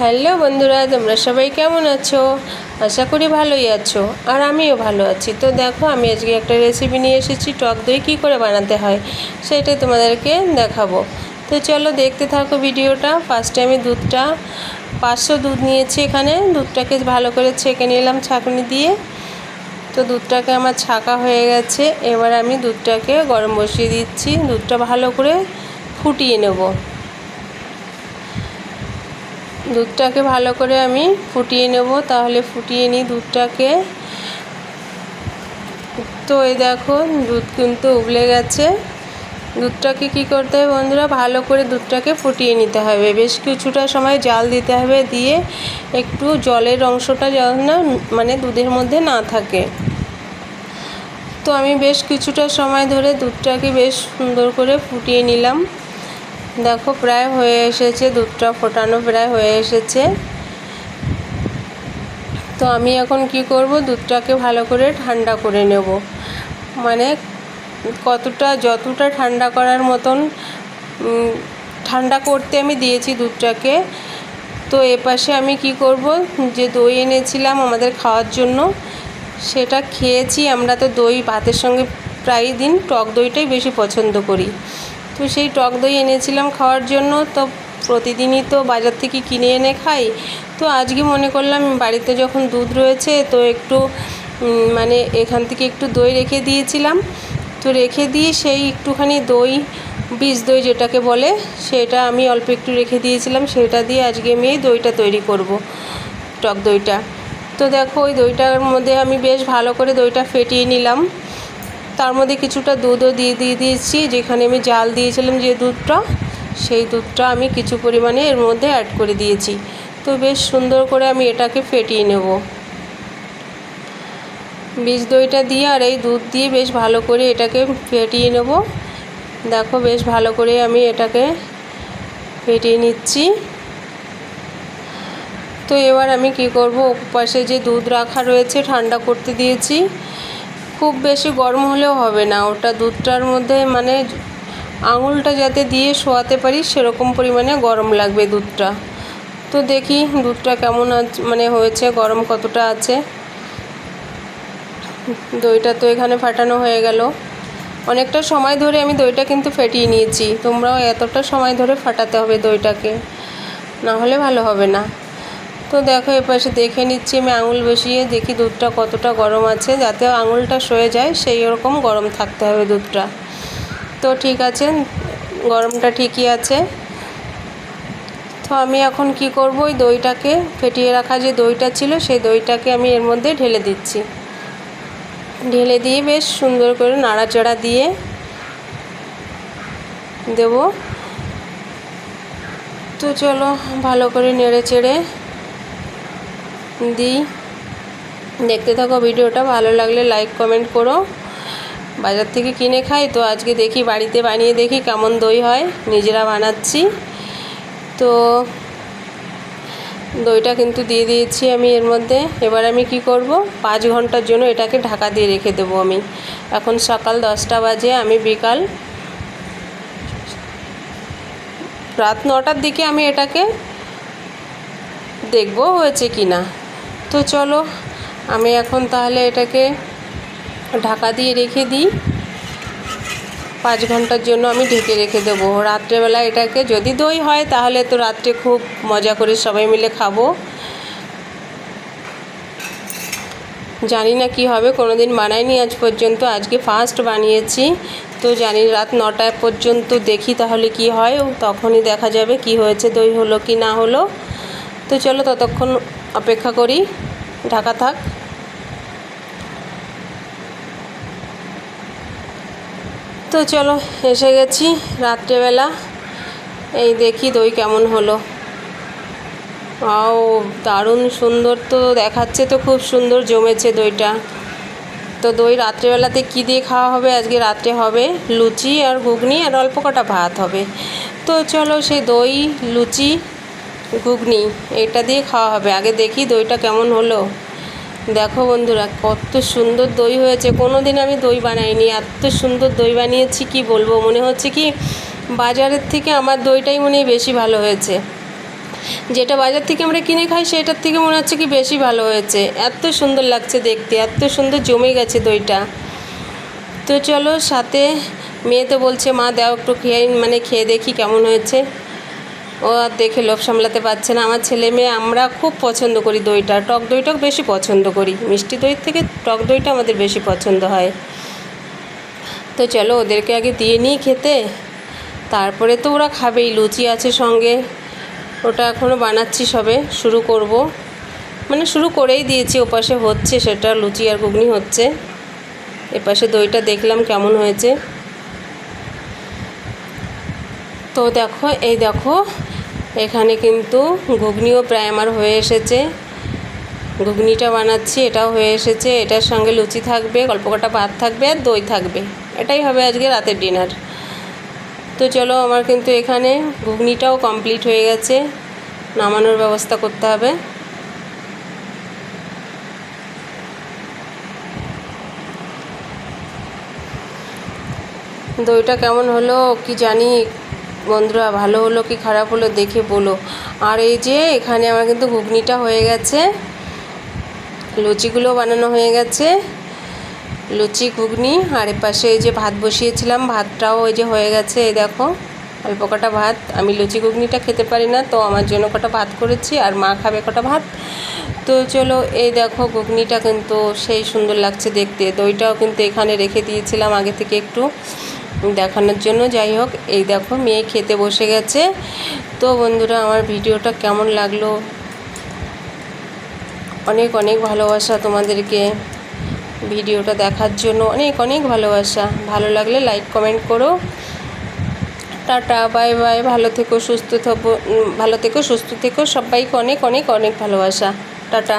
Hello বন্ধুরা, তোমরা সবাই কেমন আছো? আশা করি ভালোই আছো, আর আমিও ভালো আছি। তো দেখো, আমি আজকে একটা রেসিপি নিয়ে এসেছি, টক দই কী করে বানাতে হয় সেটাই তোমাদেরকে দেখাবো। তো চলো দেখতে থাকো ভিডিওটা। ফার্স্টে আমি দুধটা, পাঁচশো দুধ নিয়েছি এখানে। দুধটাকে ভালো করে ছেঁকে নিলাম ছাঁকনি দিয়ে। তো দুধটাকে আমার ছাকা হয়ে গেছে। এবার আমি দুধটাকে গরম বসিয়ে দিচ্ছি। দুধটা ভালো করে ফুটিয়ে নেব। দুধটাকে ভালো করে আমি ফুটিয়ে নেব। তাহলে ফুটিয়ে নিই দুধটাকে। তো এই দেখো, দুধ কিন্তু উবলে গেছে। দুধটাকে কি করতে হবে বন্ধুরা? ভালো করে দুধটাকে ফুটিয়ে নিতে হবে। বেশ কিছুটা সময় জাল দিতে হবে দিয়ে একটু জলের অংশটা যেন না মানে দুধের মধ্যে না থাকে। তো আমি বেশ কিছুটা সময় ধরে দুধটাকে বেশ সুন্দর করে ফুটিয়ে নিলাম। দেখো, প্রায় হয়ে এসেছে, দুধটা ফোটানো প্রায় হয়ে এসেছে। তো আমি এখন কি করব? দুধটাকে ভালো করে ঠান্ডা করে নেব। মানে কতটা, যতটা ঠান্ডা করার মতন ঠান্ডা করতে আমি দিয়েছি দুধটাকে। তো এপাশে আমি কি করব, যে দই এনেছিলাম আমাদের খাওয়ার জন্য, সেটা খেয়েছি। আমরা তো দই ভাতের সঙ্গে প্রায় দিন, টক দইটাই বেশি পছন্দ করি। তো সেই টক দই এনেছিলাম খাওয়ার জন্য, তো প্রতিদিনই তো বাজার থেকে কিনে এনে খাই। তো আজকে মনে করলাম, বাড়িতে যখন দুধ রয়েছে, তো একটু মানে এখান থেকে একটু দই রেখে দিয়েছিলাম। তো রেখে দিয়ে সেই একটুখানি দই, বীজ দই যেটাকে বলে, সেটা আমি অল্প একটু রেখে দিয়েছিলাম, সেটা দিয়ে আজকে আমি এই দইটা তৈরি করব, টক দইটা। তো দেখো ওই দইটার মধ্যে আমি বেশ ভালো করে দইটা ফেটিয়ে নিলাম। তার মধ্যে কিছুটা দুধও দিয়ে দিয়ে দিয়েছি, যেখানে আমি জাল দিয়েছিলাম যে দুধটা, সেই দুধটা আমি কিছু পরিমাণে এর মধ্যে অ্যাড করে দিয়েছি। তো বেশ সুন্দর করে আমি এটাকে ফেটিয়ে নেব। বীজ দইটা দিয়ে আর এই দুধ দিয়ে বেশ ভালো করে এটাকে ফেটিয়ে নেব। দেখো বেশ ভালো করে আমি এটাকে ফেটিয়ে নিচ্ছি। তো এবার আমি কি করব? পাশে যে দুধ রাখা রয়েছে ঠান্ডা করতে দিয়েছি। খুব বেশি গরম হলেও হবে না। ওটা দুধটার মধ্যে মানে আঙুলটা যাতে দিয়ে শোয়াতে পারি সেরকম পরিমাণে গরম লাগবে দুধটা। তো দেখি দুধটা কেমন মানে হয়েছে, গরম কতটা আছে। দইটা তো এখানে ফাটানো হয়ে গেল। অনেকটা সময় ধরে আমি দইটা কিন্তু ফেটিয়ে নিয়েছি। তোমরাও এতটা সময় ধরে ফাটাতে হবে দইটাকে। না হলে ভালো হবে না। তো দেখো, এপাশে দেখে নিচ্ছি আমি আঙুল বসিয়ে দেখি দুধটা কতটা গরম আছে। যাতে আঙুলটা সয়ে যায়, সেই রকম গরম থাকতে হবে দুধটা। তো ঠিক আছে, গরমটা ঠিকই আছে। তো আমি এখন কি করব? ওই দইটাকে ফেটিয়ে রাখা যে দইটা ছিল, সেই দইটাকে আমি এর মধ্যে ঢেলে দিচ্ছি। ঢেলে দিয়ে বেশ সুন্দর করে নাড়াচাড়া দিয়ে দেব। তো চলো, ভালো করে নেড়ে চেড়ে দিই। দেখতে থাকো ভিডিওটা, ভালো লাগলে লাইক কমেন্ট করো। বাজার থেকে কিনে খাই, তো আজকে দেখি বাড়িতে বানিয়ে দেখি কেমন দই হয়, নিজেরা বানাচ্ছি। তো দইটা কিন্তু দিয়ে দিয়েছি আমি এর মধ্যে। এবার আমি কি করব? পাঁচ ঘণ্টার জন্য এটাকে ঢাকা দিয়ে রেখে দেবো আমি। এখন সকাল দশটা বাজে, আমি বিকাল রাত নটার দিকে আমি এটাকে দেখব হয়েছে কি না। তো চলো, আমি এখন তাহলে এটাকে ঢাকা দিয়ে রেখে দিই। পাঁচ ঘণ্টার জন্য আমি ঢেকে রেখে দেবো। রাত্রেবেলা এটাকে যদি দই হয়, তাহলে তো রাত্রে খুব মজা করে সবাই মিলে খাব। জানি না কি হবে কোনো দিন বানাইনি আজ পর্যন্ত, আজকে ফার্স্ট বানিয়েছি। তো জানি রাত নটায় পর্যন্ত দেখি তাহলে কি হয়, তখনই দেখা যাবে কি হয়েছে, দই হলো কি না হলো। তো চলো ততক্ষণ অপেক্ষা করি। ঢাকা থাক। তো চলো, এসে গেছি রাত্রেবেলা। এই দেখি দই কেমন হলো। ও দারুণ সুন্দর তো দেখাচ্ছে তো, খুব সুন্দর জমেছে দইটা। তো দই রাত্রেবেলাতে কী দিয়ে খাওয়া হবে? আজকে রাত্রে হবে লুচি আর ঘুগনি আর অল্প কটা ভাত হবে। তো চলো সেই দই, লুচি, ঘুগনি, এটা দিয়ে খাওয়া হবে। আগে দেখি দইটা কেমন হলো। দেখো বন্ধুরা, কত সুন্দর দই হয়েছে। কোনো দিন আমি দই বানাইনি। এত সুন্দর দই বানিয়েছি, কি বলব? মনে হচ্ছে কি বাজারের থেকে আমার দইটাই মনে হয় বেশি ভালো হয়েছে। যেটা বাজার থেকে আমরা কিনে খাই, সেটার থেকে মনে হচ্ছে কি বেশি ভালো হয়েছে। এত সুন্দর লাগছে দেখতে, এত সুন্দর জমে গেছে দইটা। তো চলো, সাথে মেয়ে তো বলছে, মা, দাও একটু খেয়ে মানে খেয়ে দেখি কেমন হয়েছে। ও আর দেখে লোভ সামলাতে পারছে না। আমার ছেলে মেয়ে আমরা খুব পছন্দ করি দইটা। টক দইটাও বেশি পছন্দ করি। মিষ্টি দই থেকে টক দইটা আমাদের বেশি পছন্দ হয়। তো চলো ওদেরকে আগে দিয়ে নিই খেতে। তারপরে তো ওরা খাবেই, লুচি আছে সঙ্গে। ওটা এখনও বানাচ্ছি সবে, শুরু করব। মানে শুরু করেই দিয়েছি, ওপাশে হচ্ছে সেটা, লুচি আর ঘুগনি হচ্ছে। এপাশে দইটা দেখলাম কেমন হয়েছে। তো দেখো, এই দেখো এখানে কিন্তু ঘুগনিও প্রায় আমার হয়ে এসেছে। ঘুগনিটা বানাচ্ছি, এটাও হয়ে এসেছে। এটার সঙ্গে লুচি থাকবে গল্প কটা ভাত থাকবে আর দই থাকবে। এটাই হবে আজকে রাতের ডিনার তো চলো আমার কিন্তু এখানে ঘুগনিটাও কমপ্লিট হয়ে গেছে। নামানোর ব্যবস্থা করতে হবে। দইটা কেমন হলো, কি জানি বন্ধুরা, ভালো হলো কি খারাপ হলো দেখে বলো। আর এই যে এখানে আমার কিন্তু ঘুগনিটা হয়ে গেছে। লুচিগুলো বানানো হয়ে গেছে। লুচি, ঘুগনি, আর এপাশে এই যে ভাত বসিয়েছিলাম, ভাতটাও ওই যে হয়ে গেছে, এই দেখো, অল্প কটা ভাত। আমি লুচি, ঘুগনিটা খেতে পারি না, তো আমার জন্য কটা ভাত করেছি, আর মা খাবে কটা ভাত। তো চলো, এই দেখো ঘুগনিটা কিন্তু সেই সুন্দর লাগছে দেখতে। দইটাও কিন্তু এখানে রেখে দিয়েছিলাম আগে থেকে একটু। দেখানোর জন্য, যাই হোক, এই দেখো মেয়ে খেতে বসে গেছে। তো বন্ধুরা, আমার ভিডিওটা কেমন লাগল? অনেক অনেক ভালোবাসা তোমাদেরকে ভিডিওটা দেখার জন্য। অনেক অনেক ভালোবাসা। ভালো লাগলে লাইক কমেন্ট করো। টাটা বাই বাই ভালো থেকো, সুস্থ থেকো। ভালো থেকো, সুস্থ থেকো। সবাইকে অনেক অনেক অনেক ভালোবাসা। টাটা।